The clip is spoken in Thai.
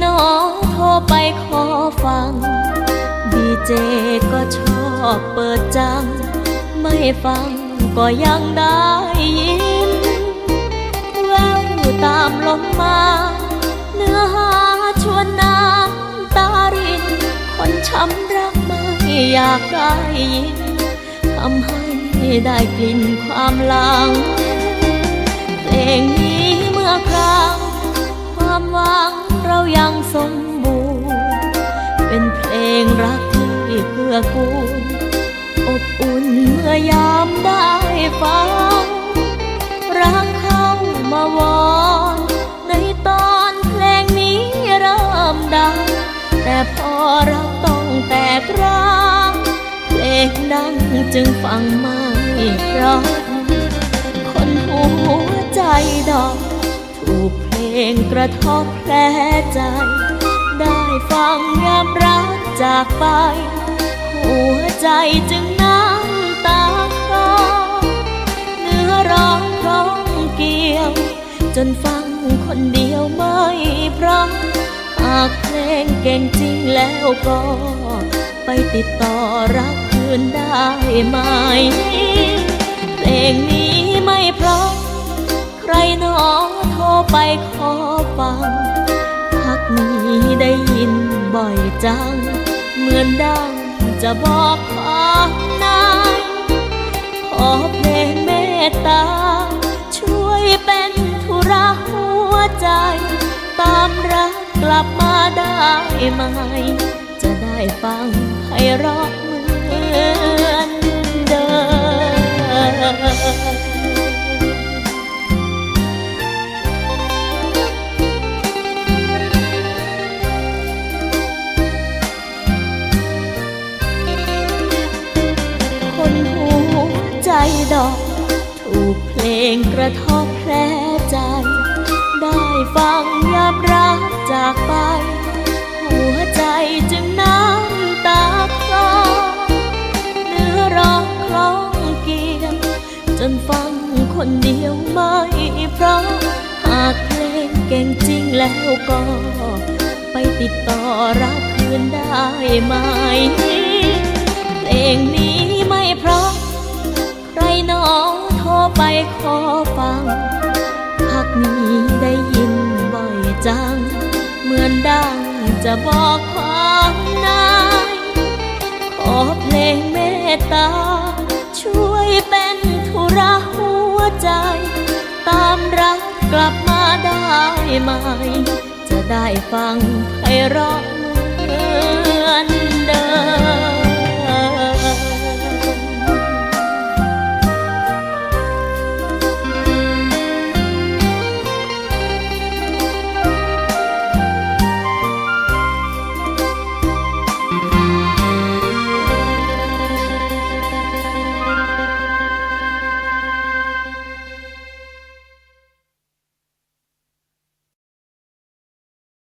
หนอโทรไปขอฟัง ดีเจก็ชอบเปิดจัง ไม่ฟังก็ยังได้ยิน แววตามลมมา เนื้อหาชวนน้ำตาริน คนช้ำรักไม่อยากได้ยินทำให้ได้กลิ่นความหลังายังสมบูรณ์ เป็นเพลงรักที่เพื่อกูล อบอุ่นเมื่อยามได้ฟัง รักเข้ามาวอนในตอนเพลงนี้เริ่มดัง แต่พอเราต้องแตกร้างเพลงดังจึงฟังไม่เพราะคนหัวใจดอกถูก งกระทบแผลใจ ได้ฟังยามรักจากไป หัวใจจึงน้ำตาคลอเนื้อร้องร้องเกี่ยว จนฟังคนเดียวไม่พราะหากเพลงเก่งจริงแล้วก็ ไปติดต่อรักคืนได้ไหม เพลงนี้ไม่พราะใครหนอโจัง เหมือนดังจะบอกความในขอเพลงเมตตา ช่วยเป็นธุระหัวใจ ตามรักกลับมาได้ไหม จะได้ฟังให้รอบ งกระทบแผลใจ ได้ฟังยามรักจากไป หัวใจจึงน้ำตาคลอเนื้อร้องคล้องเกียวจนฟังคนเดียวไม่เพราะหากเพลงเก่งจริงแล้วก็ ไปติดต่อรักคืนได้ไหมเพลงนี้ ไปขอฟังพักนี้ได้ยินบ่อยจัง เหมือนดังจะบอกความในขอเพลงเมตตา ช่วยเป็นธุระหัวใจ ตามรักกลับมาได้ไหม จะได้ฟังไพเราะเหมือนเดิม